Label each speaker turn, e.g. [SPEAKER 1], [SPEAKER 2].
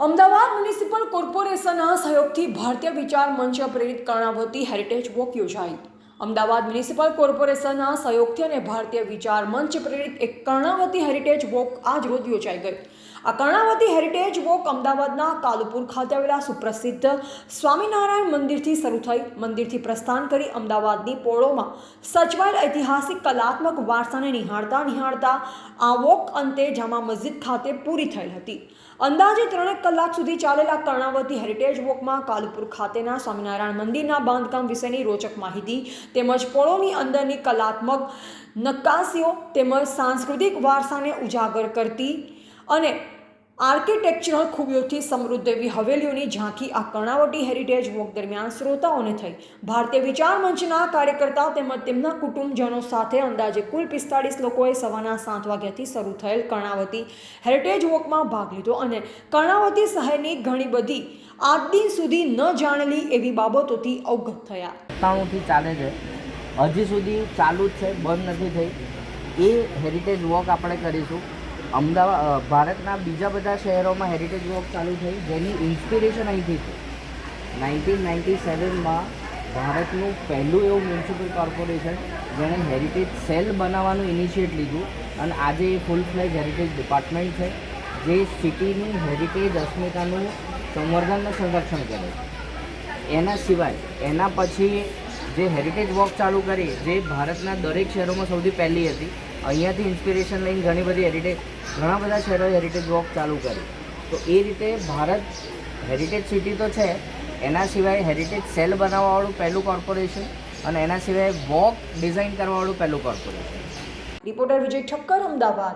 [SPEAKER 1] Ahmedabad municipal કોર્પોરેશનના સહયોગથી ભારતીય વિચાર મંચ પ્રેરિત કર્ણાવતી હેરિટેજ વોક યોજાઈ. અમદાવાદ મ્યુનિસિપલ કોર્પોરેશનના સહયોગથી અને ભારતીય વિચાર મંચ પ્રેરિત એક કર્ણાવતી હેરિટેજ વોક આજ રોજ યોજાઈ ગઈ. આ કર્ણાવતી હેરિટેજ વોક અમદાવાદના કાલુપુર ખાતે આવેલા સુપ્રસિદ્ધ સ્વામિનારાયણ મંદિરથી શરૂ થઈ, મંદિરથી પ્રસ્થાન કરી અમદાવાદની પોળોમાં સચવાયેલ ઐતિહાસિક કલાત્મક વારસાને નિહાળતા નિહાળતા આ વોક અંતે જામા મસ્જિદ ખાતે પૂરી થયેલ હતી. અંદાજે ત્રણેક કલાક સુધી ચાલેલા કર્ણાવતી હેરિટેજ વોકમાં કાલુપુર ખાતેના સ્વામિનારાયણ મંદિરના બાંધકામ વિશેની રોચક માહિતી તેમજ પોળોની અંદરની કલાત્મક નક્કાશીઓ તેમજ સાંસ્કૃતિક વારસાને ઉજાગર કરતી અને આર્કિટેક્ચરલ ખૂબીઓથી સમૃદ્ધ એવી હવેલીઓની ઝાંખી આ કર્ણાવટી હેરિટેજ વોક દરમિયાન શ્રોતાઓને થઈ. ભારતીય વિચાર મંચના કાર્યકર્તાઓ તેમજ તેમના કુટુંબજનો સાથે અંદાજે કુલ પિસ્તાળીસ લોકોએ સવારના સાત વાગ્યાથી શરૂ થયેલ કર્ણાવતી હેરિટેજ વોકમાં ભાગ લીધો અને કર્ણાવતી શહેરની ઘણી બધી આજ દિન સુધી ન જાણેલી એવી બાબતોથી અવગત થયા.
[SPEAKER 2] સત્તાણુંથી ચાલે છે. હજી સુધી ચાલુ જ છે, બંધ નથી થઈ. એ હેરિટેજ વોક આપણે કરીશું. અમદાવાદ ભારતના બીજા બધા શહેરોમાં હેરિટેજ વોક ચાલુ થઈ, જેની ઇન્સ્પિરેશન અહીંથી છે. નાઇન્ટીન નાઇન્ટી સેવનમાં ભારતનું પહેલું એવું મ્યુનિસિપલ કોર્પોરેશન જેણે હેરિટેજ સેલ બનાવવાનું ઇનિશિયેટ લીધું અને આજે એ ફૂલ ફ્લેજ હેરિટેજ ડિપાર્ટમેન્ટ છે, જે સિટીની હેરિટેજ અસ્મિતાનું સંવર્ધન અને સંરક્ષણ કરે છે. એના સિવાય એના પછી જે હેરિટેજ વોક ચાલુ કરી, જે ભારતના દરેક શહેરોમાં સૌથી પહેલી હતી, અહીંયાથી ઇન્સ્પિરેશન લઈને ઘણી બધી હેરિટેજ ઘણા બધા શહેરોએ હેરિટેજ વોક ચાલુ કરી. તો એ રીતે ભારત હેરિટેજ સિટી તો છે, એના સિવાય હેરિટેજ સેલ બનાવવાવાળું પહેલું કોર્પોરેશન અને એના સિવાય વોક ડિઝાઇન કરવાવાળું પહેલું કોર્પોરેશન
[SPEAKER 1] રિપોર્ટર વિજય ઠક્કર, અમદાવાદ.